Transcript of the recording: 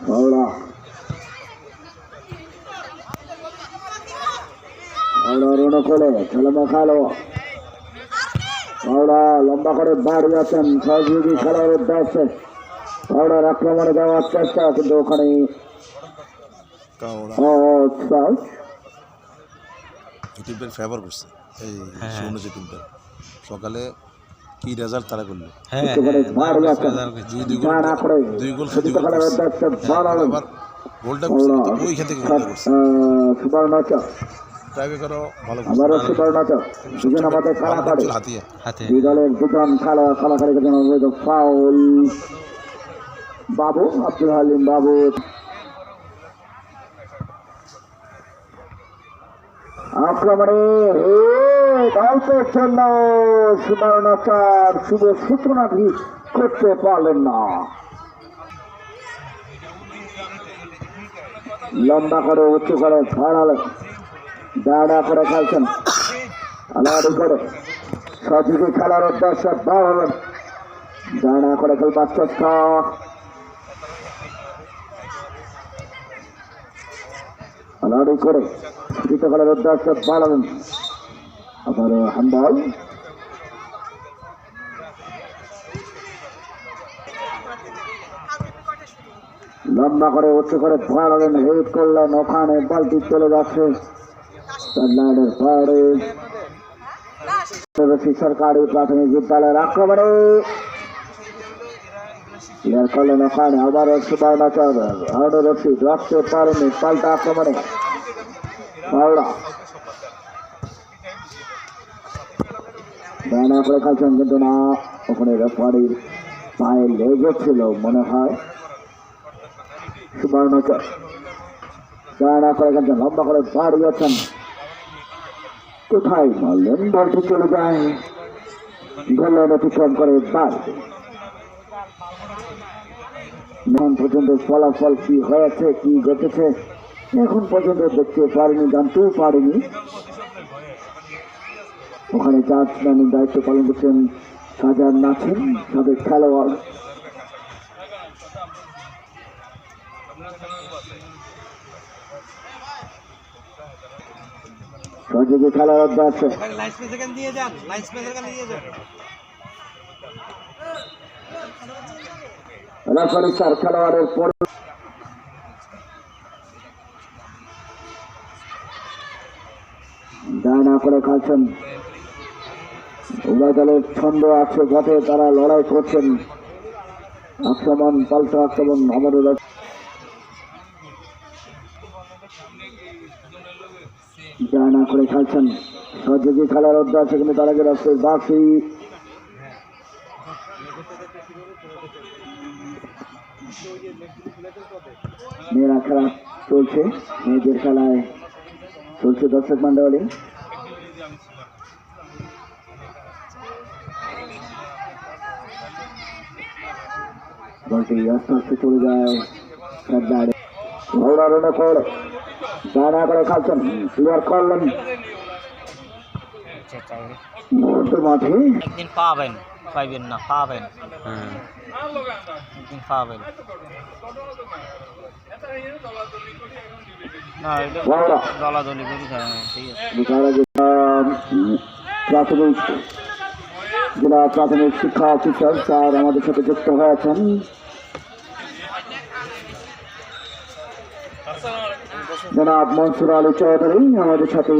Howrah. Howrah road করে খেলা খালো হাওড়া লম্বা করে বাড়ি আছেন সহযোগী খেলার উদ্দেশ্যে হাওড়ার আক্রমণে যাওয়ার চেষ্টা কিন্তু ওখানে টিমটার ফেভার করছে। এই হ্যাঁ। টিমটা সকালে কি রেজাল্ট তারা করল? হ্যাঁ একটু করে বাড়ি আছেন দুই দুই গোল দুই গোল সতীর্থ দুই গোল খেলার করছে। উদ্দেশ্যে বাড়ালেন আবার গোলটা করছে ওইখান থেকে গোলটা করছে। সুবর্ণচর ভালো আবারও সুবর্ণচর দুজন আমাদের খেলা করে। হাতিয়া। দুই দলের দুজন খেলা খেলাকারী জন্য অবৈধ ফাউল বাবু আব্দুল হালিম বাবু। আক্রমণে গল্পের জন্য সুবর্ণচর শুভ সূচনাটি করতে পারলেন না? লম্বা করে উঁচু করে ছড়ালেন দাঁড়া করে খেলছেন। আলাদা করে সহযোগী খেলার উদ্দেশ্যে বাড়ালেন দাঁড়া করে খেলবার চেষ্টা। আলাদা করে খেলার উদ্দেশ্যে বাড়ালেন আবার হান্ডাল লম্বা করে উঁচু করে বাড়ালেন হেড করলেন, ওখানে বালতি চলে যাচ্ছে। লাইনের পরে সরকারি প্রাথমিক বিদ্যালয়ের আক্রমণে ক্লিয়ার করলেন ওখানে আবারও সুবর্ণচর আরও রশিদ রাখতে পারেনি, পাল্টা আক্রমণে। হাওড়া ডানা খেলছেন কিন্তু না, ওখানে রেফারির পায়ে লেগেছিল মনে হয়। সুবর্ণচর ডানা করে খেলছেন লম্বা করে বাড়িয়েছেন কোথায় মারলেন বলটি চলে যায়? গোলের অতিক্রম করে বাড়বে এখন পর্যন্ত ফলাফল কি হয়েছে, কি ঘটেছে, এখন পর্যন্ত দেখতে পারিনি, জানতেও পারিনি। ওখানে চার্জম্যানের দায়িত্ব পালন করছেন সাজার নাছেন সাবেক খেলোয়াড়। সহযোগী দিয়ে যান রেফারি স্যার খেলোয়াড়ের পর ডায়না করে খাচ্ছেন উভয় ছন্দ আছে বটে তারা লড়াই করছেন। আক্রমণ, পাল্টা আক্রমণ, আমাদের ডায়না করে খেলছেন, সহযোগী খেলার অভ্যাস কিন্তু তার আগে রাস্তায় বাসি? মেয়েরা খেলা চলছে, মেয়েদের খেলায় চলছে দর্শক মন্ডলী বলটি আস্তে আস্তে চলে যায়। সর্দারে ঘোড়া রনে করে দাঁড়া করে খাচ্ছেন ক্লিয়ার করলেন। মুহূর্তের মাঠে। একদিন পাবেন পাইবেন না পাবেন। একদিন পাবেন। না এটা দলাদলি করি ঠিক আছে। প্রাথমিক জেলা প্রাথমিক শিক্ষা অফিসার স্যার আমাদের সাথে যুক্ত হয়েছেন। জনাব মনসুর আলী চৌধুরী আমাদের সাথে